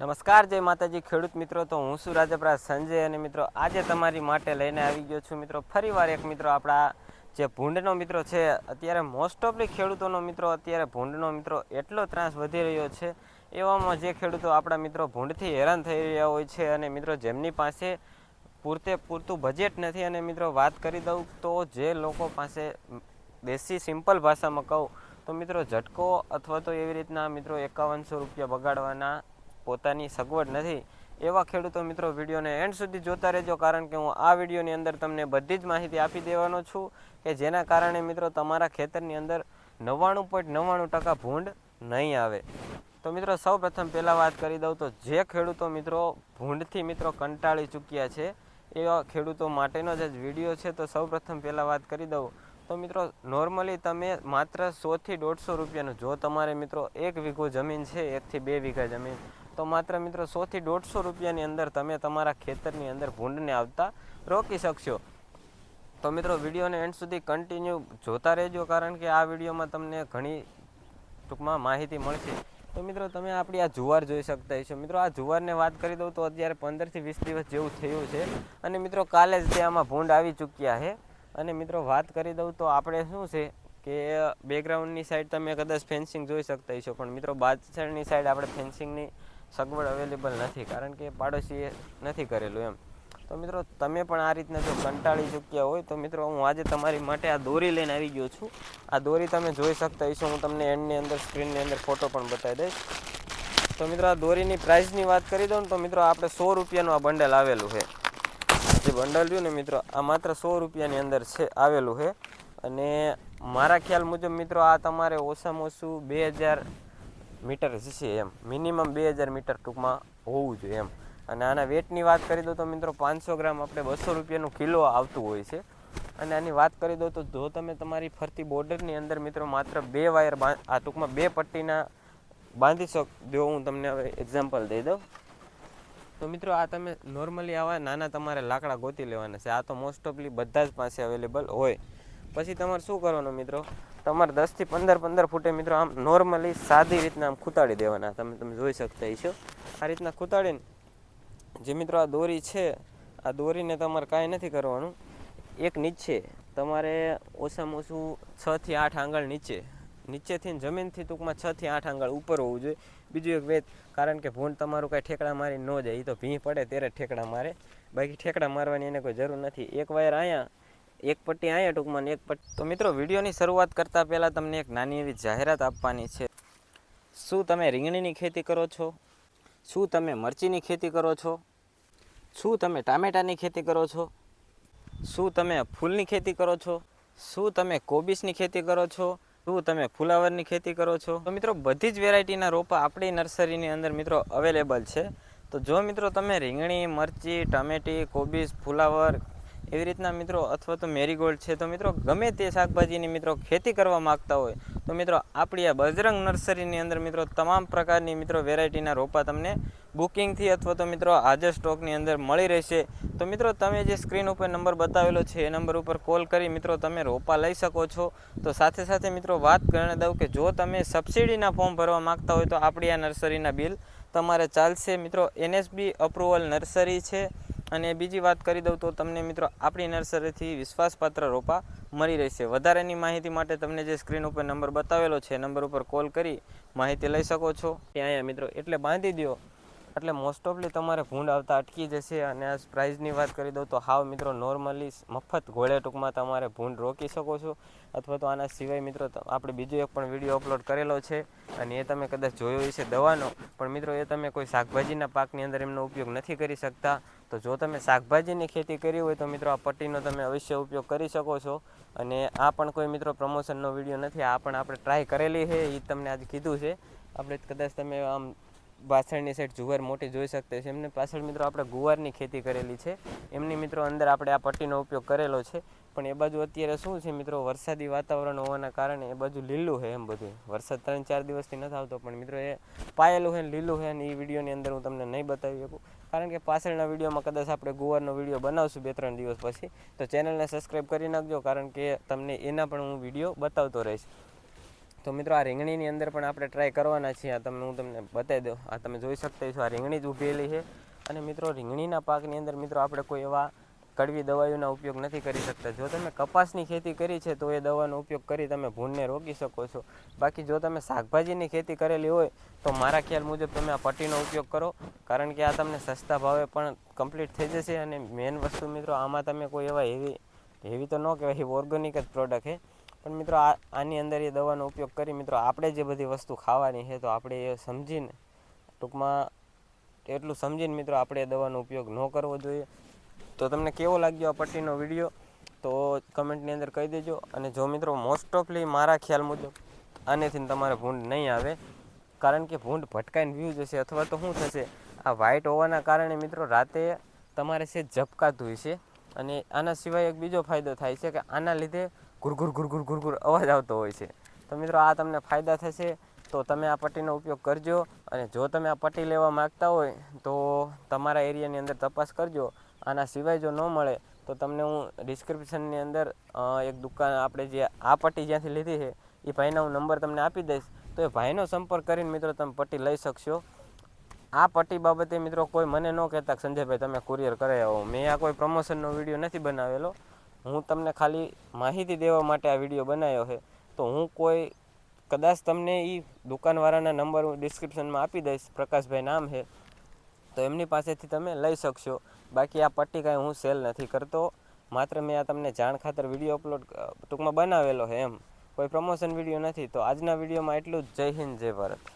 નમસ્કાર, જય માતાજી. ખેડૂત મિત્રો, તો હું છું રાજપરા સંજય અને મિત્રો, આજે તમારી માટે લઈને આવી ગયો છું મિત્રો, ફરીવાર એક મિત્રો આપણા જે ભૂંડનો મિત્રો છે, અત્યારે મોસ્ટ ઓફલી ખેડૂતોનો મિત્રો, અત્યારે ભૂંડનો મિત્રો એટલો ત્રાસ વધી રહ્યો છે, એવામાં જે ખેડૂતો આપણા મિત્રો ભૂંડથી હેરાન થઈ રહ્યા હોય છે અને મિત્રો જેમની પાસે પૂરતે પૂરતું બજેટ નથી અને મિત્રો વાત કરી દઉં તો જે લોકો પાસે દેશી સિમ્પલ ભાષામાં કહું, તો મિત્રો ઝટકો અથવા તો એવી રીતના મિત્રો એકાવનસો રૂપિયા બગાડવાના પોતાની સગવડ નથી. એવા ખેડૂતો મિત્રો વિડીયોને એન્ડ સુધી જોતા રહેજો કારણ કે હું આ વિડીયોની અંદર તમને બધી જ માહિતી આપી દેવાનો છું કે જેના કારણે મિત્રો તમારા ખેતરની અંદર નવ્વાણું પોઈન્ટ નવ્વાણું ટકા ભૂંડ નહીં આવે. તો મિત્રો સૌ પ્રથમ પહેલાં વાત કરી દઉં તો જે ખેડૂતો મિત્રો ભૂંડથી મિત્રો કંટાળી ચૂક્યા છે, એવા ખેડૂતો માટેનો જ વીડિયો છે. તો સૌ પ્રથમ પહેલાં વાત કરી દઉં તો મિત્રો નોર્મલી તમે માત્ર સોથી દોઢસો રૂપિયાનું જો તમારે મિત્રો એક વીઘો જમીન છે એકથી બે વીઘા જમીન તો માત્ર મિત્રો સોથી દોઢસો રૂપિયાની અંદર તમે તમારા ખેતરની અંદર ભૂંડને આવતા રોકી શકશો. તો મિત્રો વિડીયોને એન્ડ સુધી કન્ટિન્યુ જોતા રહેજો કારણ કે આ વિડીયોમાં તમને ઘણી ટૂંકમાં માહિતી મળશે. તો મિત્રો તમે આપણી આ જુવાર જોઈ શકતા હશો. મિત્રો આ જુવારને વાત કરી દઉં તો અત્યારે પંદરથી વીસ દિવસ જેવું થયું છે અને મિત્રો કાલે જ તે આમાં ભૂંડ આવી ચૂક્યા છે. અને મિત્રો વાત કરી દઉં તો આપણે શું છે કે બેકગ્રાઉન્ડની સાઈડ તમે કદાચ ફેન્સિંગ જોઈ શકતા હશો. પણ મિત્રો બાજસણની સાઈડ આપણે ફેન્સિંગની સગવડ અવેલેબલ નથી, કારણ કે પાડોશીએ નથી કરેલું એમ. તો મિત્રો, તમે પણ આ રીતના જો કંટાળી ચૂક્યા હોય, તો મિત્રો, હું આજે તમારી માટે આ દોરી લઈને આવી ગયો છું. આ દોરી તમે જોઈ શકતા હશો, હું તમને એન્ડની અંદર સ્ક્રીનની અંદર ફોટો પણ બતાવી દઈશ. તો મિત્રો, આ દોરીની પ્રાઇસની વાત કરી દઉં તો મિત્રો, આપણે સો રૂપિયાનું આ બંડલ આવેલું છે. જે બંડલ રહ્યું ને મિત્રો, આ માત્ર સો રૂપિયાની અંદર છે, આવેલું છે. અને મારા ખ્યાલ મુજબ મિત્રો, આ તમારે ઓછામાં ઓછું બે હજાર મીટર જશે એમ મિનિમમ બે હજાર મીટર ટૂંકમાં હોવું જોઈએ એમ. અને આના વેટની વાત કરી દો તો મિત્રો પાંચસો ગ્રામ આપણે બસો રૂપિયાનું કિલો આવતું હોય છે. અને આની વાત કરી દો તો જો તમે તમારી ફરતી બોર્ડરની અંદર મિત્રો માત્ર બે વાયર આ ટૂંકમાં બે પટ્ટીના બાંધી શકો હું તમને હવે એક્ઝામ્પલ દઈ દઉં. તો મિત્રો આ તમે નોર્મલી આવા નાના તમારે લાકડા ગોતી લેવાના છે. આ તો મોસ્ટ ઓફલી બધા જ પાસે અવેલેબલ હોય. પછી તમારે શું કરવાનું મિત્રો? તમારે દસથી પંદર પંદર ફૂટે મિત્રો, આમ નોર્મલી સાદી રીતના આમ ખૂતાડી દેવાના. તમે તમે જોઈ શકતા છો આ રીતના ખૂતાડીને જે મિત્રો આ દોરી છે, આ દોરીને તમારે કાંઈ નથી કરવાનું. એક નીચે તમારે ઓછામાં ઓછું છથી આઠ આંગળ નીચે. નીચેથી જમીનથી ટૂંકમાં છ થી આઠ આંગળ ઉપર હોવું જોઈએ. બીજું એક વેત કારણ કે ભૂંડ તમારું કાંઈ ઠેકડા મારી ન જાય એ તો ભીં પડે, ત્યારે ઠેકડા મારે. બાકી ઠેકડા મારવાની એને કોઈ જરૂર નથી. એક વાયર અહીંયા એક પટ્ટી અહીંયા ટૂંકમાં એક પટ્ટી. તો મિત્રો, વિડીયોની શરૂઆત કરતાં પહેલાં તમને એક નાની એવી જાહેરાત આપવાની છે. શું તમે રીંગણીની ખેતી કરો છો? શું તમે મરચીની ખેતી કરો છો? શું તમે ટામેટાની ખેતી કરો છો? શું તમે ફૂલની ખેતી કરો છો? શું તમે કોબીસની ખેતી કરો છો? શું તમે ફુલાવરની ખેતી કરો છો? તો મિત્રો, બધી જ વેરાયટીના રોપા આપણી નર્સરીની અંદર મિત્રો અવેલેબલ છે. તો જો મિત્રો, તમે રીંગણી, મરચી, ટમેટી કોબીસ ફુલાવર એવી રીતના મિત્રો, અથવા તો મેરીગોલ્ડ છે, તો મિત્રો ગમે તે શાકભાજીની મિત્રો ખેતી કરવા માગતા હોય, તો મિત્રો આપણી આ બજરંગ નર્સરીની અંદર મિત્રો તમામ પ્રકારની મિત્રો વેરાયટીના રોપા તમને બુકિંગથી અથવા તો મિત્રો હાજર સ્ટોકની અંદર મળી રહેશે. તો મિત્રો તમે જે સ્ક્રીન ઉપર નંબર બતાવેલો છે, એ નંબર ઉપર કોલ કરી મિત્રો તમે રોપા લઈ શકો છો. તો સાથે સાથે મિત્રો વાત કરી દઉં કે જો તમે સબસિડીના ફોર્મ ભરવા માગતા હોય તો આપણી આ નર્સરીના બિલ તમારે ચાલશે. મિત્રો એનએસબી અપ્રુવલ નર્સરી છે. અને બીજી વાત કરી દઉં તો તમને મિત્રો આપણી નર્સરીથી વિશ્વાસપાત્ર રોપા મળી રહેશે. વધારેની માહિતી માટે તમને જે સ્ક્રીન ઉપર નંબર બતાવેલો છે નંબર ઉપર કોલ કરી માહિતી લઈ શકો છો. ત્યાં અહીંયા મિત્રો, એટલે બાંધી દો એટલે મોસ્ટ ઓફલી તમારે ભૂંડ આવતા અટકી જશે અને આ પ્રાઇઝની વાત કરી દઉં તો હાવ મિત્રો નોર્મલી મફત ઘોડે ટૂંકમાં તમારે ભૂંડ રોકી શકો છો. અથવા તો આના સિવાય મિત્રો આપણે બીજો એક પણ વીડિયો અપલોડ કરેલો છે અને એ તમે કદાચ જોયો છે દવાનો. પણ મિત્રો, એ તમે કોઈ શાકભાજીના પાકની અંદર એમનો ઉપયોગ નથી કરી શકતા. તો જો તમે શાકભાજીની ખેતી કરી હોય તો મિત્રો, આ પટ્ટીનો તમે અવશ્ય ઉપયોગ કરી શકો છો. અને આ પણ કોઈ મિત્રો પ્રમોશનનો વીડિયો નથી, આ પણ આપણે ટ્રાય કરેલી છે એ તમને આજે કીધું છે. આપણે કદાચ તમે આમ પાછળની સાઈડ જુવાર મોટી જોઈ શકતા છે. એમને પાછળ મિત્રો આપણે ગુવારની ખેતી કરેલી છે. એમની મિત્રો અંદર આપણે આ પટ્ટીનો ઉપયોગ કરેલો છે. પણ એ બાજુ અત્યારે શું છે મિત્રો? વરસાદી વાતાવરણ હોવાના કારણે એ બાજુ લીલું છે એમ બધું. વરસાદ ત્રણ ચાર દિવસથી નથી આવતો, પણ મિત્રો એ પાયેલું છે લીલું છે અને એ વિડીયોની અંદર હું તમને નહીં બતાવી શકું. કારણ કે પાછળના વિડીયોમાં કદાચ આપણે ગુવારનો વીડિયો બનાવશું બે ત્રણ દિવસ પછી. તો ચેનલને સબસ્ક્રાઈબ કરી નાખજો, કારણ કે તમને એના પણ હું વીડિયો બતાવતો રહીશ. તો મિત્રો આ રીંગણીની અંદર પણ આપણે ટ્રાય કરવાના છીએ. આ તમને હું તમને બતાવી દઉં. આ તમે જોઈ શકતા છો આ રીંગણી જ ઉભેલી છે. અને મિત્રો રીંગણીના પાકની અંદર મિત્રો આપણે કોઈ એવા કડવી દવાઓના ઉપયોગ નથી કરી શકતા. જો તમે કપાસની ખેતી કરી છે, તો એ દવાનો ઉપયોગ કરી તમે ભૂનને રોકી શકો છો. બાકી જો તમે શાકભાજીની ખેતી કરેલી હોય, તો મારા ખ્યાલ મુજબ તમે આ પટ્ટીનો ઉપયોગ કરો. કારણ કે આ તમને સસ્તા ભાવે પણ કમ્પ્લીટ થઈ જશે અને મેઇન વસ્તુ મિત્રો, આમાં તમે કોઈ એવા હેવી હેવી તો ન કહેવાય ઓર્ગેનિક જ પ્રોડક્ટ છે. પણ મિત્રો આની અંદર એ દવાનો ઉપયોગ કરી મિત્રો આપણે જે બધી વસ્તુ ખાવાની છે તો આપણે એ સમજીને ટૂંકમાં એટલું સમજીને મિત્રો આપણે એ દવાનો ઉપયોગ ન કરવો જોઈએ. તો તમને કેવો લાગ્યો આ પટ્ટીનો વીડિયો તો કમેન્ટની અંદર કહી દેજો. અને જો મિત્રો મોસ્ટ ઓફલી મારા ખ્યાલ મુજબ આનેથી તમારે ભૂંડ નહીં આવે. કારણ કે ભૂંડ ભટકાઈને વ્યૂ જશે અથવા તો શું થશે? આ વ્હાઇટ હોવાના કારણે મિત્રો રાતે તમારે છે ઝપકાતું હોય છે અને આના સિવાય એક બીજો ફાયદો થાય છે કે આના લીધે ઘુરઘુર ઘુરઘુર ઘુરઘુર અવાજ આવતો હોય છે. તો મિત્રો, આ તમને ફાયદા થશે. તો તમે આ પટ્ટીનો ઉપયોગ કરજો અને જો તમે આ પટ્ટી લેવા માગતા હોય, તો તમારા એરિયાની અંદર તપાસ કરજો. આના સિવાય જો ન મળે, તો તમને હું ડિસ્ક્રિપ્શનની અંદર એક દુકાન આપણે જે આ પટ્ટી જ્યાંથી લીધી છે, એ ભાઈના હું નંબર તમને આપી દઈશ. તો એ ભાઈનો સંપર્ક કરીને, મિત્રો, તમે પટ્ટી લઈ શકશો. આ પટ્ટી બાબતે, મિત્રો, કોઈ મને ન કહેતા સંજયભાઈ, તમે કુરિયર કરાવી મેં આ કોઈ પ્રમોશનનો વીડિયો નથી બનાવેલો. હું તમને ખાલી માહિતી દેવા માટે આ વીડિયો બનાવ્યો છે. તો હું કોઈ, કદાચ તમને એ દુકાનવાળાના નંબર હું ડિસ્ક્રિપ્શનમાં આપી દઈશ, પ્રકાશભાઈ નામ છે, તો એમની પાસેથી તમે લઈ શકશો. બાકી આ પટ્ટી કાંઈ હું સેલ નથી કરતો. માત્ર મેં આ તમને જાણ ખાતર વીડિયો અપલોડ ટૂંકમાં બનાવેલો છે એમ. કોઈ પ્રમોશન વીડિયો નથી. તો આજના વિડીયોમાં એટલું જ. જય હિન્દ, જય ભારત.